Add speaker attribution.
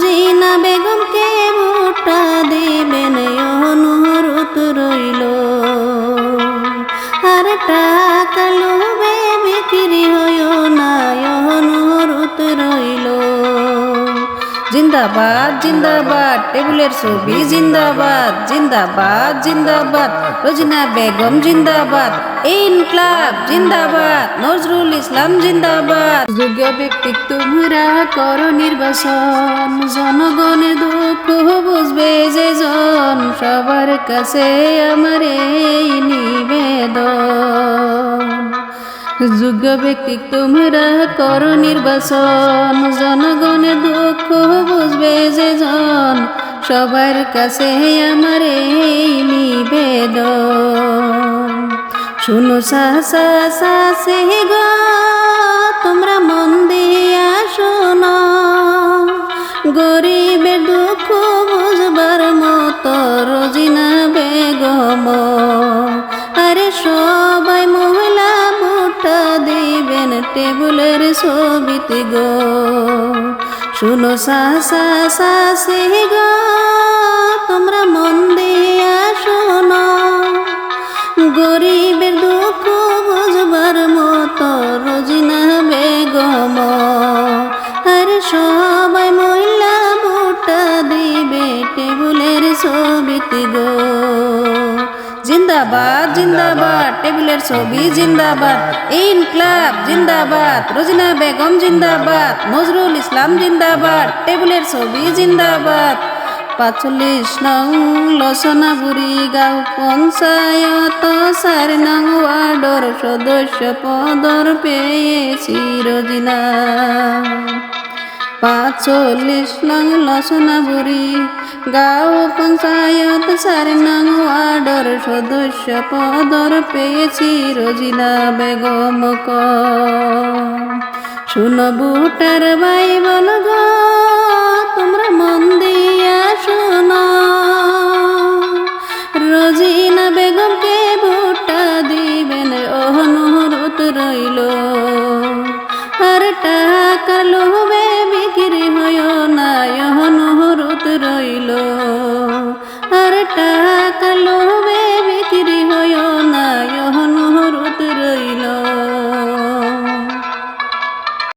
Speaker 1: রোজিনা বেগমকে ভোটটা দিবেন অনুরোধ রইল। আর টাকা জিন্দাবাদ জিন্দাবাদ, টেবিলের ছবি জিন্দাবাদ জিন্দাবাদ জিন্দাবাদ, রোজিনা বেগম জিন্দাবাদ, ইনক্লাব জিন্দাবাদ, নজরুল ইসলাম জিন্দাবাদ। যোগ্য ব্যক্তি তোমরা করো নির্বাচন জনগণের দুঃখ বুঝবে যে জন সবার কাছে আমার এই যোগ্য ব্যক্তি তোমরা করো নির্বাচন জনগণের দুঃখ বুঝবে যে জন, সবার কাছে আমার এই নিবেদন। শুনো গো, তোমরা মন দিয়া শোনো। গরিবের দুঃখ বুঝবার মতো রোজিনা বেগম। ছবিতে গো। শুনো সাসা সাসে গো, তোমরা মন দিয়া শোনো। গরিবের দুঃখ বুঝবার মতো রোজিনা বেগম। আর সবাই মহিলা ভোটা দিবে টেবুলের ছবিতে গো। জিন্দাবাদ জিন্দাবাদ, টেবিলের ছবি জিন্দাবাদ ইনক্লাব জিন্দাবাদ, রোজিনা বেগম জিন্দাবাদ, নজরুল ইসলাম জিন্দাবাদ, টেবিলের ছবি জিন্দাবাদ। পাঁচল্লিশ নং লসনাবুরি গাঁও পঞ্চায়ত, চার নং ওয়ার্ডর সদস্য পদর পেয়েছি রোজিনা। পাঁচল্লিশ নং লসনাবুরি গাঁও পঞ্চায়েত চার নং ওয়ার্ডর সদস্য পদর পেয়েছি রোজিনা বেগম ক। শুনো ভাই বল তোমরা মন দিয়া শোনো। রোজিনা বেগমকে ভোটা দিবেন অনুরোধ রইল। আর টাকা লোভে বিক্রি হয়